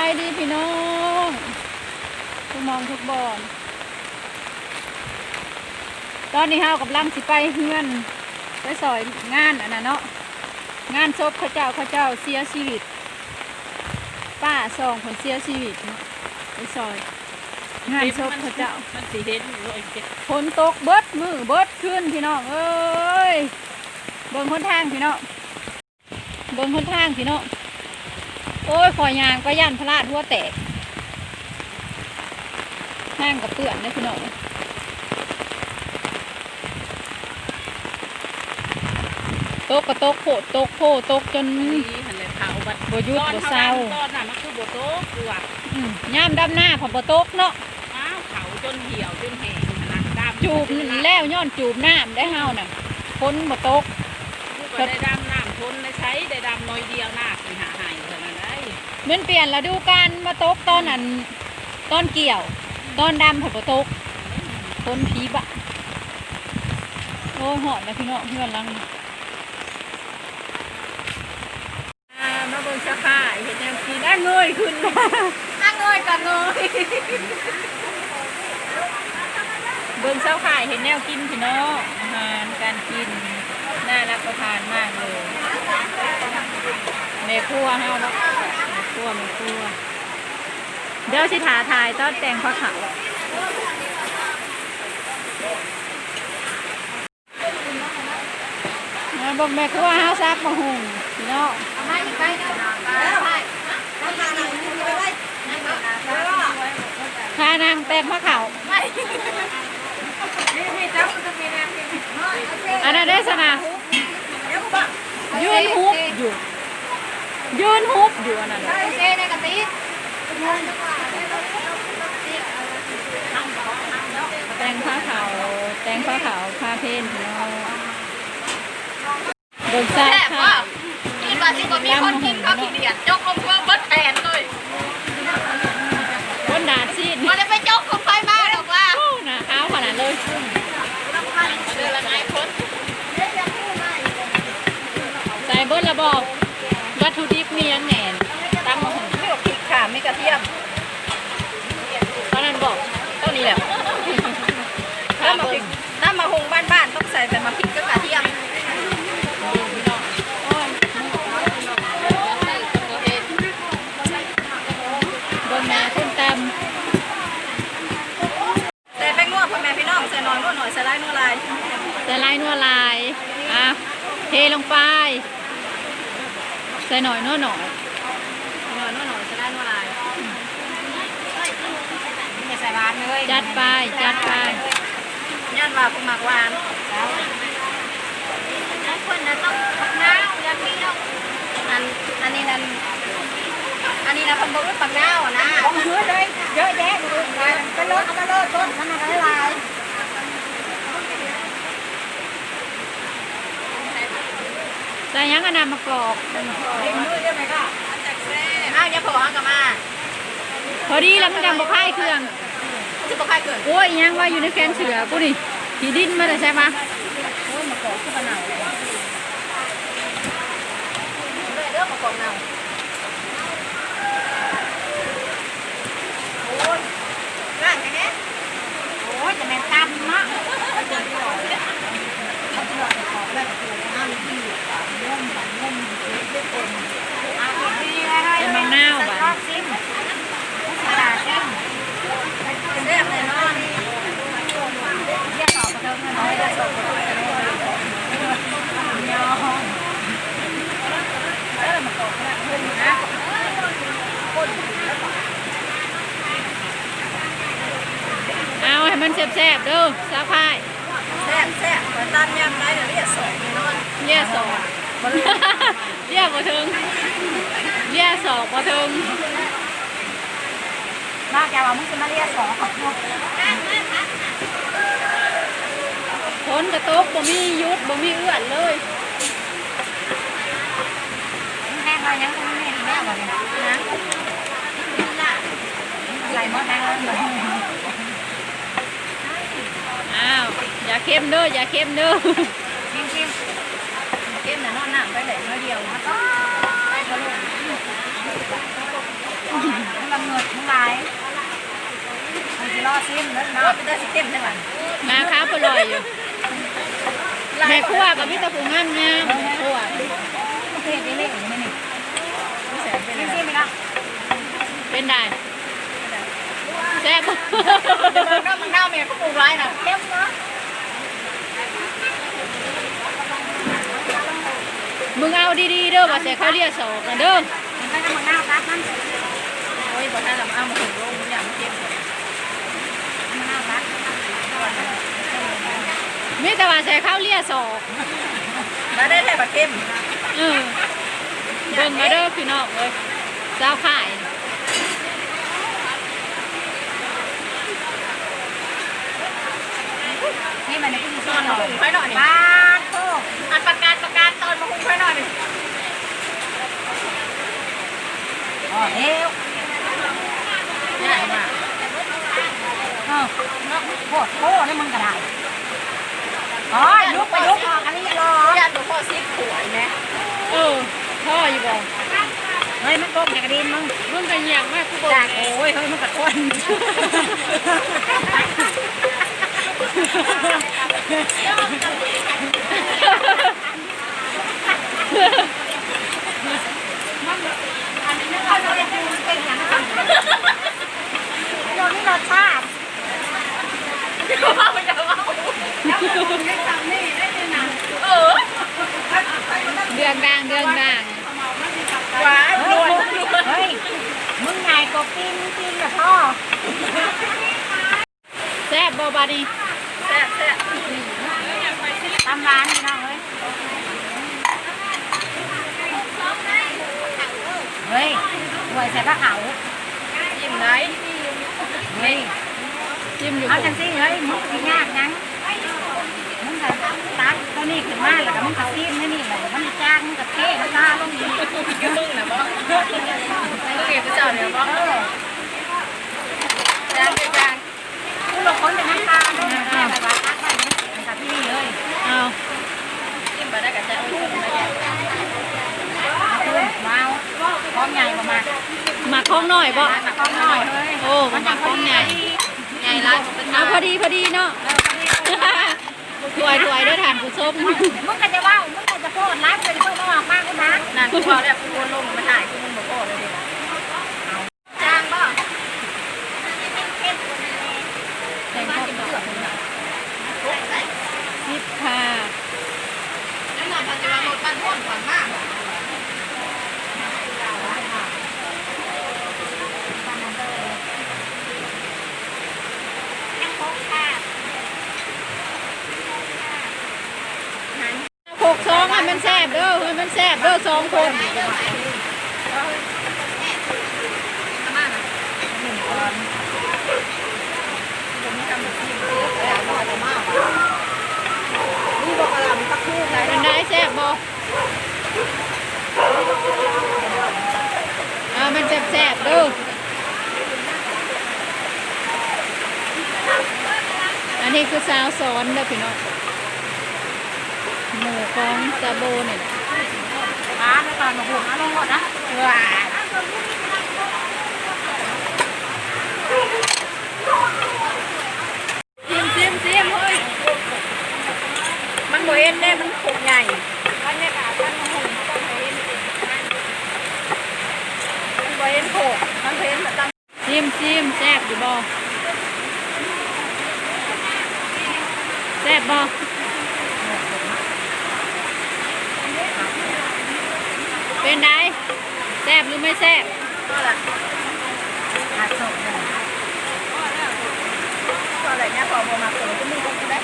ายดีพี่น้องทุกมองทุกบอน ตอนนี้เฮากำลังสิไปเฮือนไปซอยงานอันนั้นเนาะ งานศพเขาเจ้าเขาเจ้าเสียชีวิต ป้าสองคนเสียชีวิตเนาะไปซอย งานศพเขาเจ้า มันสีเห็นอยู่เลยเจ็บฝนตกเบิดมือเบิดขึ้นพี่น้องเอ้ย เบิ่งคนทางพี่น้อง เบิ่งคนทางพี่น้อง โอ้ยขอยางก็ย่านพลาดหัวแตกทางกับเปื่อนเลยพี่น้องตกก็ตกโผดตกโผตกจนนี่หันเลยเผาบัดบ่หยุดบ่เศร้าตอนน่ะมันคือบ่โต๊ะคือว่าอืมย่ามดำหน้าของบ่ตกเนาะอ้าวเผาจนเหี่ยวจนแห้งขนาดดำจูบแล้วย้อนจูบน้ำได้เฮาน่ะฝนบ่ตกก็ได้ดำน้ำทนได้ใช้ได้ดำน้อยเดียวหน้าสิห มันเปลี่ยนฤดูกาลมาตกตอนนั้นตอนเกี่ยวตอนดำผัดบ่ตกฝนผีบะโอ้หอดนะพี่น้องเพื่อนรังอ่ามาเบิ่งสะพายเห็นแนวกินอะเงยขึ้นมาอะเงยกันเงยเบิ่งเสาขายเห็นแนวกินพี่น้องอาหารการกินน่ารับประทานมากเลยแม่ครัวเฮาเนาะแม่ ครัวแม่ครัวเดี๋ยวสิถาทายตอนแตงพระเขามาบอกแม่ครัวเฮาซักมาหุงพี่น้องพานางแต่งพระเขาอันนั้นได้สนะยืนฮุบอยู่ ยืนฮุบอยู่อันนั้นน่ะแต่งผ้าขาวแต่งผ้าขาวผ้าเพนพี่น้องเบิกทราบค่ะคิดว่าสิบ่มีคนกินข้าวขี้เดียดจกลงเพื่อเบิดแผนเลยคนดาดซีดบ่ได้ไปจกของไฟมาหรอกว่าโอ้หนาขาวขนาดเลยเดือนละไงคนใส่เบิ้ลระบอกวัตถุดิบ มียังแหนนตำมะฮุงไม่กับพริกค่ะไม่กระเทียมเพราะนั้นบอกต้นนี้แหละข้าถ้ามาเบิ้พริงกถ้ามาหุงบ้านๆต้องใส่แต่มาพริกกับกระเทียมพี่น้องอ้อนเบิ้งแม่คนตใส่แป้งนวดพ่อแม่พี่น้องใส่นอยนวดหน่อยใส่ลายนวดลายำใส่ลายนัวลายอะเทลงไป ส่หน่อยนัวหน่อยหน่อยนวดหน่อยใส่ลายนวดลายไม่ใส่หวานเลยจัดไปจัดไปย่านว่าพวกหมักหวานคนน่ะต้องปักน้าวอย่างนี้เนาะอันอันนี้นั่นอันนี้นะคำบอกว่าปักหน้าวอะนะเยอะเลยเยอะแยะเลยไปรถเอาไปรถต้นมันอะไรหลาย ใส่หยังอันนามากรอกเด็กมือเยอะไหมก็อ้าวอย่าโผล่ห้างกับมาพอดีแล้วมันดังบกค่ายเครื่องจะบอกใครเกิดโอ้ยยังว่าอยู่ในแกนเสือกูนี่ขี่ดินมาแต่ใช่ปะโอ้ยมาเกาะขึ้นมาหนาวเลยเลยเริ่มมาเกาะหนาวโอ้ยร่างแค่นี้โอ้ยจะแม่นตั้มเนาะ เป็นมังนาวบ้านซิมตลาดซิมเรียบเลยเนาะเรียกต่อประเดิมกันเลยได้ส่งไปเลยเอาให้มันแซ่บๆเด้อสาพายแซ่บแซ่บเหมือนตามยำไรเดี๋ยวเรียกสองแน่นอนเลี้ยสอง เลี้ยบ่ถึงเลี้ยสองบ่ถึงมากแกว่ามึงจะมาเรียกสองของพวกฝนกระตกบ่มีหยุดบ่มีเอื้อนเลยแห้งเลยยังไม่แห้งแน่เลยนะใส่หมดแดงเลยอ้าวอย่าเค็มเด้ออย่าเค็มเด้อชิมชิมเกมน่ะ น้อยเดียวนะก็ไปเถะลูกมันละเงินทั้งหลายมันจะล่อซิมแล้วเนาะปได้ซิเต็มได้หวันมาค้าปลอยอยู่แม่คั่วกับพี่ตะปูงามเนี่ยคั่วเทศเล็กๆอย่างนี้นี่เป็นซิมไหมคะเป็นได้แซ่บมันเน่ามันเน่าแม่ก็ปลูกไว้นะเข้มเนาะ มึงเอาดีๆเด้อว่าใส่ข้าวเรียกสอกนะเด้อมันก็น้ำมันเน่าครับนั่นโอ้ยบ่ทันละเอามาถึงโรงมันอย่างเข้มมันเน่าครับมีแต่ว่าใส่ข้าวเรียสอกแล้วได้แต่ปลาเข้มเออเบิ่งมาเด้อพี่น้องเอ้ยเจ้าขายนี่มันนี่คือตอนมาหุงค่อยหน่อยบ้าโตอันประกาศประกาศ ตอนมาหุงค่อยหน่อยอ๋อเร็วนี่ไหนมาเออเนาะโคตรโคตรนี่มึงก็ได้อ๋อยุกไปยุกออกอันนี้รออยากดูพ่อซิกขวยไหมเออพ่ออยู่บ่เฮ้ยมันโกงอย่างกระดินมึงมึงกันอย่างมากกูบอกจากโอ้ยเฮ้ยมันกระทวน อันนี้เราจะเป็นเป็นอย่างนั้นเรานี่รสชาติเดืองดังเดืองดังหวานนวลเฮ้ยมึงไงก็กินกินกับพ่อแซ่บบ่บาดนี้ แซ่บแซ่บตำร้านนี่น้องเฮ้ย เฮ้ยหวย ใส่ผ้าขาวยิ้มไหนเฮ้ยจิ้มอยู่เอาบ่จังสิเฮ้ยมึงสิยากนังมึงก็ตักตัวนี้ขึ้นมาแล้วก็มึงก็ซีมนี่นี่แหละมันจ้างมึงก็เทน้ำตาลงดีมึงนะบ่มึงเก็บไปเจ้าเนี่ยบ่เออจ้างไปจ้างมึงลงคนเป็นน้ำตาด้วยนะแบบว่าตักไปเนี่ยมันกับพี่เลย เอา จิ้มไปได้กับจะเอาคนมาแย่ว้าวพร้อมใหญ่ประมาณ หมักของหน่อยบ่ มาพร้อมหน่อยเฮ้ย โอ้มันหมักของใหญ่ ใหญ่ละเป็น เอาพอดีพอดีเนาะถวยถวยด้วยทานผู้ชมมึงก็จะว่ามึงก็จะโพดไลฟ์เป็นเพื่อนมาออกมากกูนะนั่นกูพอแล้วกูวนลงมาถ่ายกูมึงบอกโพดเลยดิจ้างป่ะ แต่งข้าวดอกสิบค่ะ แล้วนอนปัจจุบันรถบ้านพ่นก่อนมาก หกสองให้มันแซ่บเด้อให้ มันแซ่บเด้อสองคนนี่บอกกระลำตะคู่ไงเป็นได้แซ่บบ่เอามันแซ่บๆเด้ออันนี้คือสาวสอนเด้อพี่น้องหมูของซาโบเนี่ยร้านแล้วตอนมาหุงเอาลงหมดนะว้าจิ้มจิ้มจิ้มเฮ้ยมันโบเอ็นได้มันขกใหญ่บรรยากาศมันมาหุงต้องเห็นมันโบเอ็นโขกมันเห็นแบบตั้งจิ้มจิ้มแซ่บอยู่บ่แซ่บบ่ เป็นไดแซ่บหรือไม่แซ่บก็ละอาสดเลยก็อะไรเนี่ยพอมาคนก็มีคนได้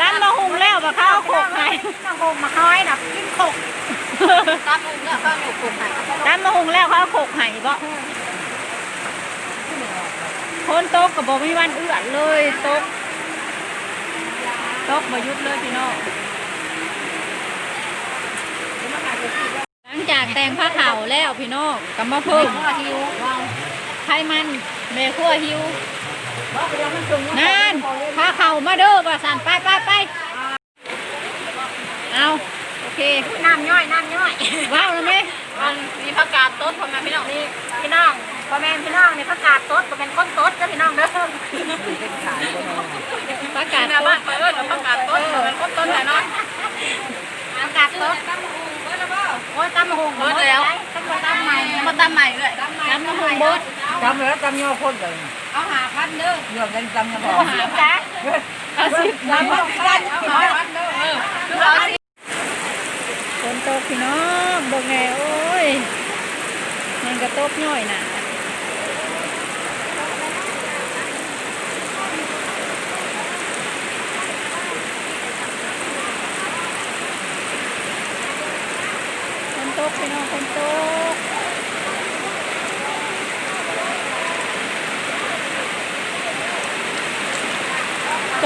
ตั้งมาหุงแล้วบ่เข้าวโขกไห้น้องโฮมมาคอยนะกินขกตามอุ้งก็ข้าวหนูขกไหนตั้งมาหุงแล้วเขาเอาโขกไห้บ่คนตกกับบ่มีวันเอื้อนเลยตกตกบ่หยุดเลยพี่น้องหลังจากแต่งผ้าขาวแล้วพี่น้องก็มาเพิ่มก็หิวว้าวไขมันแม่ขั้วหิวนั่นผ้าเข่ามาเด้อประสานไปไปไปเอาโอเคน้ำย่อยน้ำย่อยว้าวแล้วไหมมันมีผักกาดต้นพ่อแม่พี่น้องนี่พี่น้องพ่อแม่พี่น้องเนี่ยประกาศตดบ่เป็นคนตดเด้อพี่น้องเด้อประกาศหน้าตับ้านเปิดแล้วประกาศต้นเหมือนคนต้นแน่นอนประกาศตด โอ้ยตำหงเบิดแล้วต้องมาตำใหม่มาตามใหม่เลยน้ำมะฮงบดจำแล้วจำยอพ่นเลยเอาหาพันเด้อเรื่องกันจำยอพ่เอานหาจ้ะเอาสิบเอาน้ำหาพันเอาหาพันเด้อเออคือเอาสิฝนตกพี่น้องเบิ่งแน่โอ้ยมันกระตกย่อยน่ะฝนตกพี่น้องฝนตก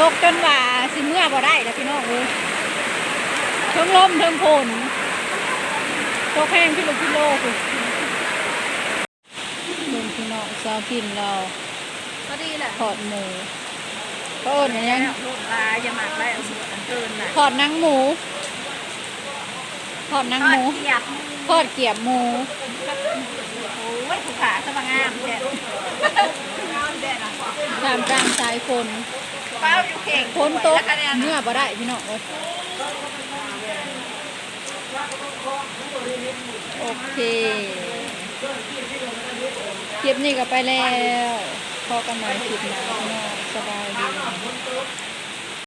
ตกจนว่าสิเมื่อบ่ได้แล้วพี่น้องเอ้ยเทั้งลมเทั้งฝนตกแห้งขึ้นเลยกิโลคือลงพี่น้องซาพินเราก็ดีแหละทอดหมูก็เอิญอย่างนี้นลูกลายอย่าหมักได้เอาสุดอันเกินน่ะทอดหนังหมูทอดหนังหมูเกียบทอดเกียบหมูโอ้ยผู้ขาสว่างงามแท้ตามกลางสายฝน เป้าอยู่เข่งฝนตกคะแนนเมื่อบ่ได้พี่น้องเอ้ยโอเคคลิปนี้ก็ไปแล้ว พอกันใหม่คลิปหน้าสบายดี